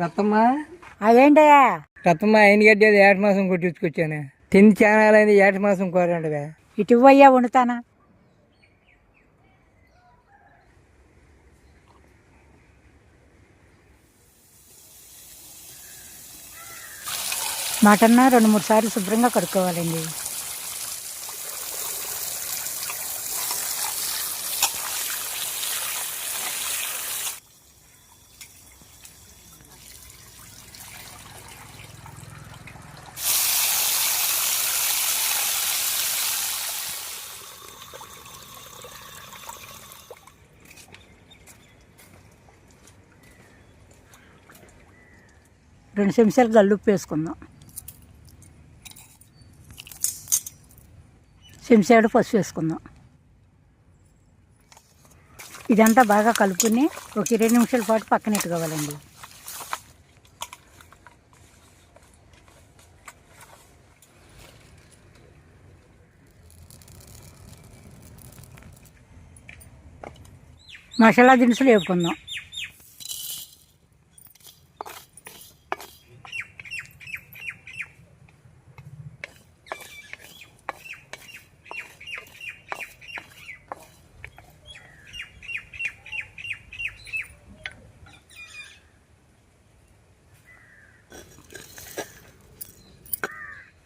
రత్తమ్మ అదేంటయ్యా రత్తమ్మ ఆయన గడ్డి అది ఏట మాసం కొట్టించుకొచ్చాను. తిని చానాలైంది ఏట మాసం కోరండివే ఇటు ఇవ్వయ్యా వండుతానా? మటన్ రెండు మూడు సార్లు శుభ్రంగా కడుక్కోవాలండి. రెండు చెంచాలు గల్లుప్పు వేసుకుందాం. చెంచాడు పసుపు వేసుకుందాం. ఇదంతా బాగా కలుపుకుని ఒక ఇరవై నిమిషాల పాటు పక్కన ఎట్టుకోవాలండి. మసాలా దినుసులు వేపుకుందాం.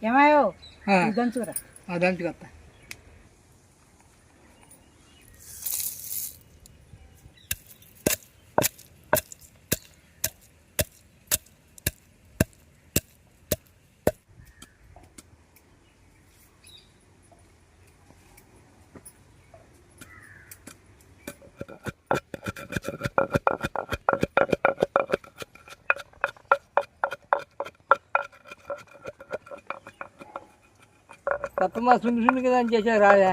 ఏమాయో దంచుకురా దంచుకొత్తా మా సుండి సుండి కదా అని చేశారు రాదా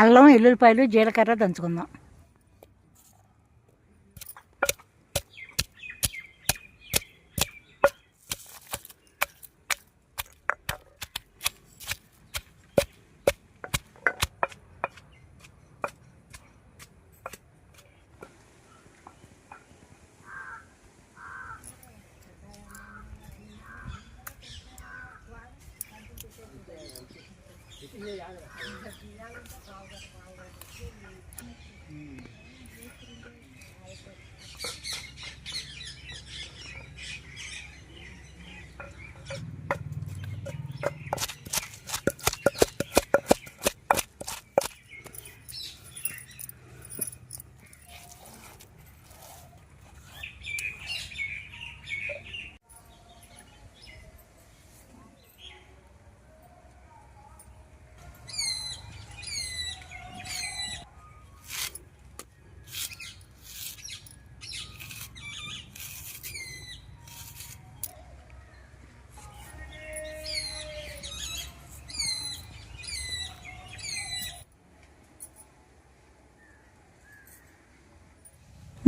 అల్లం ఎల్లుల్లిపాయలు జీలకర్ర దంచుకుందాం. ya.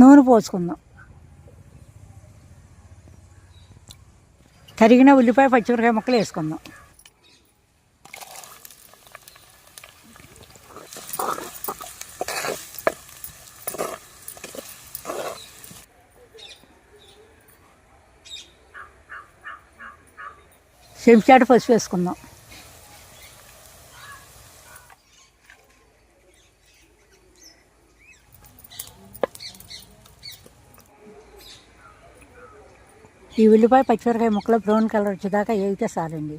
నూనె పోసుకుందాం తరిగిన ఉల్లిపాయ పచ్చిమిరకాయ ముక్కలు వేసుకుందాం చెంచాడు పసుపు వేసుకుందాం ఈ ఉల్లిపాయ పచ్చిమిరకాయ ముక్కలు బ్రౌన్ కలర్ వచ్చేదాకా వేగితే చాలండి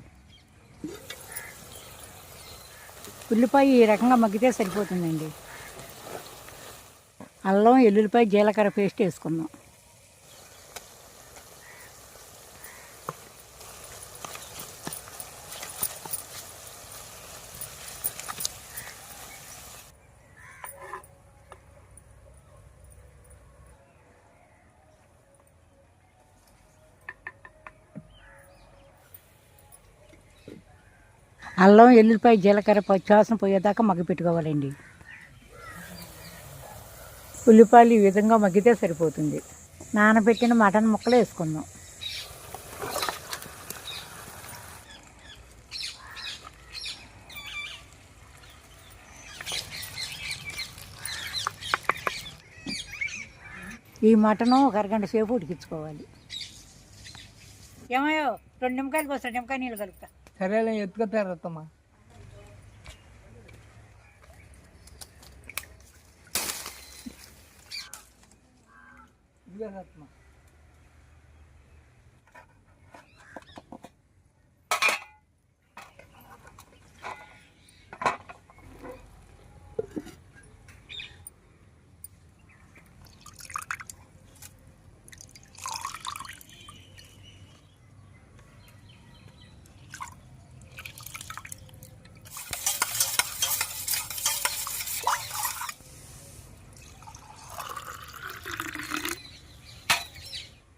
ఉల్లిపాయ ఈ రకంగా మగ్గితే సరిపోతుందండి. అల్లం ఎల్లుల్లిపాయ జీలకర్ర పేస్ట్ వేసుకుందాం. అల్లం ఎల్లుల్లిపాయ జీలకర్ర పచ్చివాసన పోయేదాకా మగ్గపెట్టుకోవాలండి. ఉల్లిపాయలు ఈ విధంగా మగ్గితే సరిపోతుంది. నానబెట్టిన మటన్ ముక్కలు వేసుకుందాం. ఈ మటను ఒక అరగంట సేపు ఉడికించుకోవాలి. ఏమయ్యో రెండు నిమ్మకాయలు కోసం నిమ్మకాయ నీళ్ళు కలుపుతా. సరేలే ఎత్తుకుతారు అత్తమ్మ ఇదిగో రత్తమ్మ.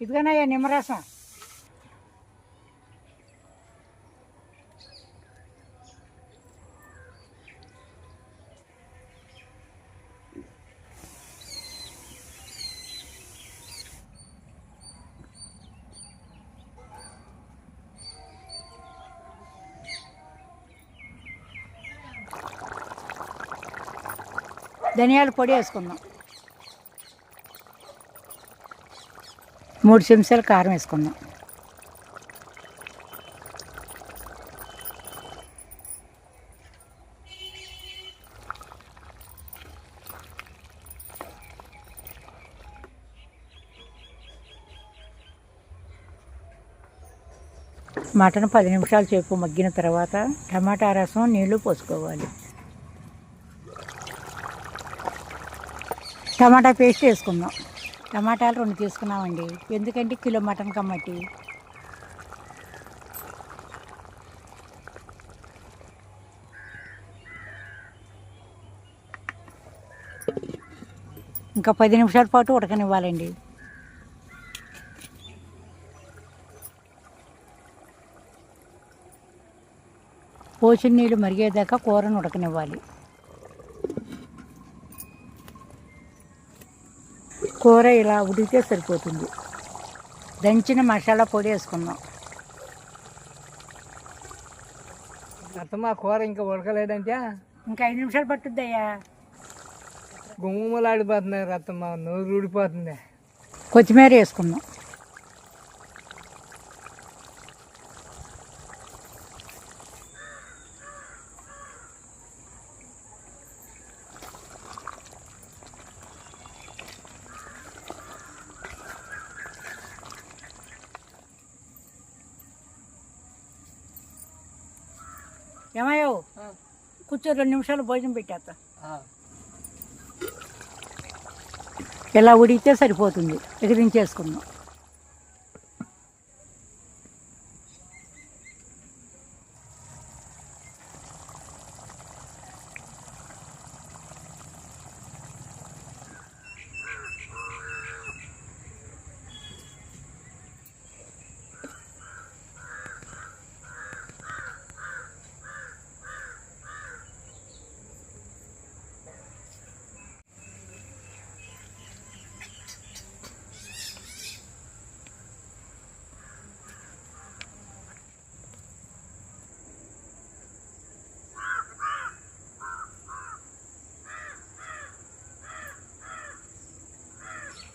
ఇదిగోనయ్యా నిమ్మరసం ధనియాల పొడి వేసుకుందాం మూడు చెంచాలు కారం వేసుకుందాం. మటన్ పది నిమిషాలు సేపు మగ్గిన తర్వాత టమాటా రసం నీళ్ళు పోసుకోవాలి. టమాటా పేస్ట్ వేసుకుందాం. టమాటాలు రెండు తీసుకున్నామండి. ఎందుకంటే కిలో మటన్ కమ్మటి. ఇంకా పది నిమిషాల పాటు ఉడకనివ్వాలండి. పోసిన నీళ్ళు మరిగేదాకా కూరను ఉడకనివ్వాలి. కూర ఇలా ఉడికితే సరిపోతుంది. దంచిన మసాలా పొడి వేసుకుందాం. రత్తమ్మ కూర ఇంకా ఉడకలేదంటే? ఇంకా ఐదు నిమిషాలు పట్టుద్దయ్యా. గుమ్మలాడిపోతుంది రత్తమ్మ నోరు ఊడిపోతుంది. కొత్తిమీర వేసుకుందాం. ఏమయ్యో కూర్చో రెండు నిమిషాలు భోజనం పెట్టేస్తా. ఇలా ఉడికితే సరిపోతుంది. ఎగిరించేసుకుందాం.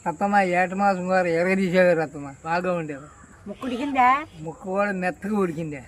రత్తమ్మ ఏట మాసం కూర ఎరగదీసేవారు రత్తమ్మ బాగా ఉండేది ముక్కు ఉడికిందా? ముక్క కూడా మెత్తగా ఉడికింది.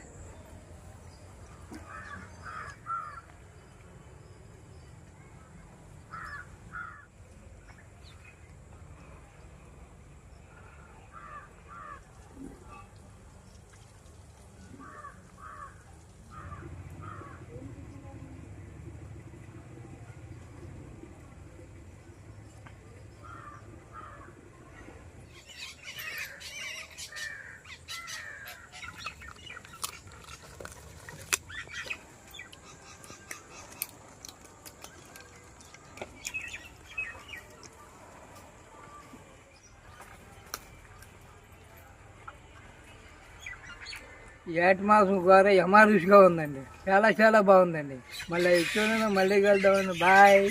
ఏట మాసం కూర యమా రుచిగా ఉందండి. చాలా చాలా బాగుందండి. మళ్ళీ ఇచ్చిన మళ్ళీ కలుద్దామండి. బాయ్.